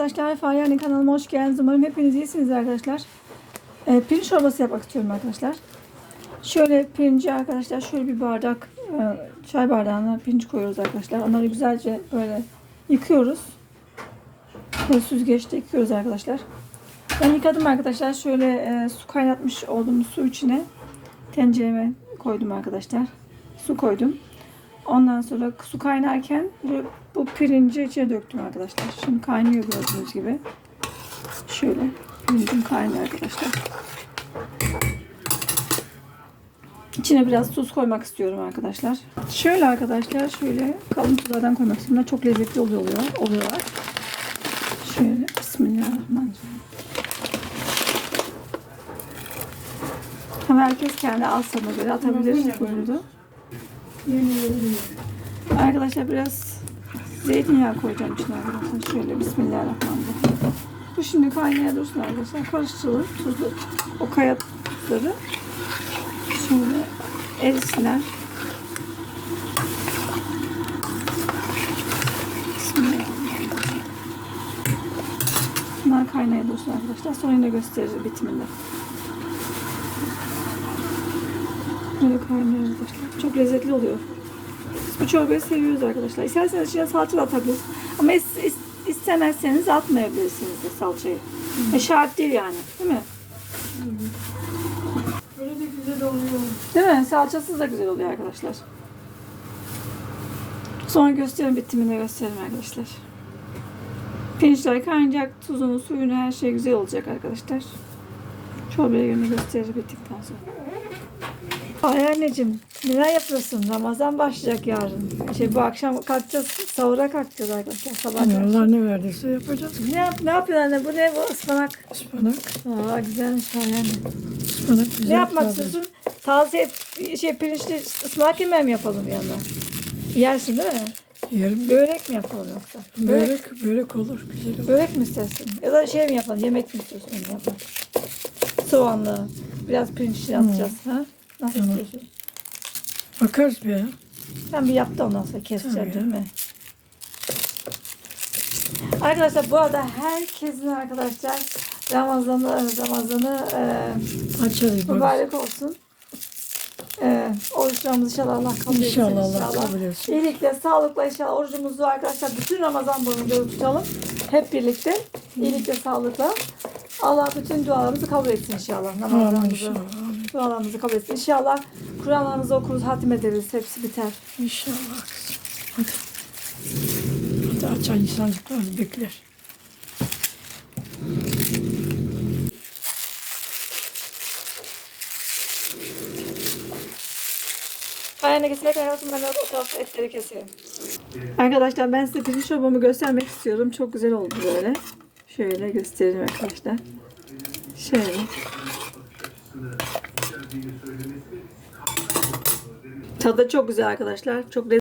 Arkadaşlar Faryani kanalıma hoş geldiniz. Umarım hepiniz iyisiniz arkadaşlar. Ee, pirinç çorbası yapmak istiyorum arkadaşlar. Şöyle pirinci arkadaşlar şöyle bir bardak e, çay bardağına pirinç koyuyoruz arkadaşlar. Onları güzelce böyle yıkıyoruz. Böyle süzgeçte yıkıyoruz arkadaşlar. Ben yıkadım arkadaşlar. Şöyle e, su kaynatmış olduğum su içine tencereme koydum arkadaşlar. Su koydum. Ondan sonra su kaynarken bu, bu pirinci içine döktüm arkadaşlar. Şimdi kaynıyor gördüğünüz gibi. Şöyle pirincim kaynıyor arkadaşlar. İçine biraz tuz koymak istiyorum arkadaşlar. Şöyle arkadaşlar şöyle kalın tuzlardan koymak istiyorum. Çok lezzetli oluyor, oluyorlar. Şöyle bismillahirrahmanirrahim. Ama herkes kendi alsana göre atabilir bunu. Arkadaşlar biraz zeytinyağı koyacağım içine arkadaşlar. Şöyle bismillahirrahmanirrahim. Bu şimdi kaynaya dursun arkadaşlar. Karıştırılır tuzlu. O kaya tuzları. Şöyle erisinler. Bunlar kaynaya dursun arkadaşlar. Sonra yine gösteririz bitiminde. Böyle kaynıyor arkadaşlar. Çok lezzetli oluyor. Biz bu çorbayı seviyoruz arkadaşlar. İsterseniz içine salça da atabilirsiniz. Ama is, is, istemezseniz atmayabilirsiniz de salçayı. E şart değil yani. Değil mi? Böyle de güzel oluyor. Değil mi? Salçasız da güzel oluyor arkadaşlar. Sonra gösterin bitiminde gösterin arkadaşlar. Pirinçler kaynayacak. Tuzunu, suyunu her şey güzel olacak arkadaşlar. Çorbayı yönü gösterir bittikten sonra. Ay anneciğim neler yapıyorsun? Ramazan başlayacak yarın. Şey bu akşam kalkacağız. Sahura kalkacağız arkadaşlar. Sabah kalkacağız. Allah ne verdiyse yapacağız. Ne, yap, ne yapıyorsun anne? Bu ne bu? Ispanak. Ispanak. Aa güzelmiş yani. Ispanak güzel. Ne yapmak istiyorsun? Taze şey pirinçli ıspanak yemeği mi yapalım yanına? Yersin değil mi? Yerim. Börek mi yapalım yoksa? Börek, Börek, börek olur. Güzel olur. börek mi istersin? Ya da şey mi yapalım? Yemek mi istiyorsun? Onu yapalım. Soğanlı. Biraz pirinçli atacağız. Ha? Nasıl Tamam. istiyorsun? Bakarız bir ya. Ben bir yaptı ondan sonra keseceğim ya. değil mi? Arkadaşlar bu arada herkesin arkadaşlar Ramazan'ı Ramazan'ı e, Açarız bak. mübarek olsun. E, oruçlarımızı inşallah Allah kabul etsin. İnşallah Allah kabul etsin. İyilikle, sağlıkla inşallah orucumuzu arkadaşlar bütün Ramazan boyunca tutalım. Hep birlikte. İyilikle, sağlıkla. Allah bütün dualarımızı kabul etsin inşallah. Amin Namazlarımızı, inşallah. Dualarımızı kabul etsin. İnşallah Kur'anlarımızı okuruz, hatim ederiz. Hepsi biter. İnşallah kızım. Hadi. Hadi açan insancıklar bekler. Ayağına keserek hayatım ben de o tarafta etleri keseyim. Arkadaşlar ben size pirinç çorbamı göstermek istiyorum. Çok güzel oldu böyle. Şöyle göstereyim arkadaşlar. Şöyle. Tadı çok güzel arkadaşlar. Çok.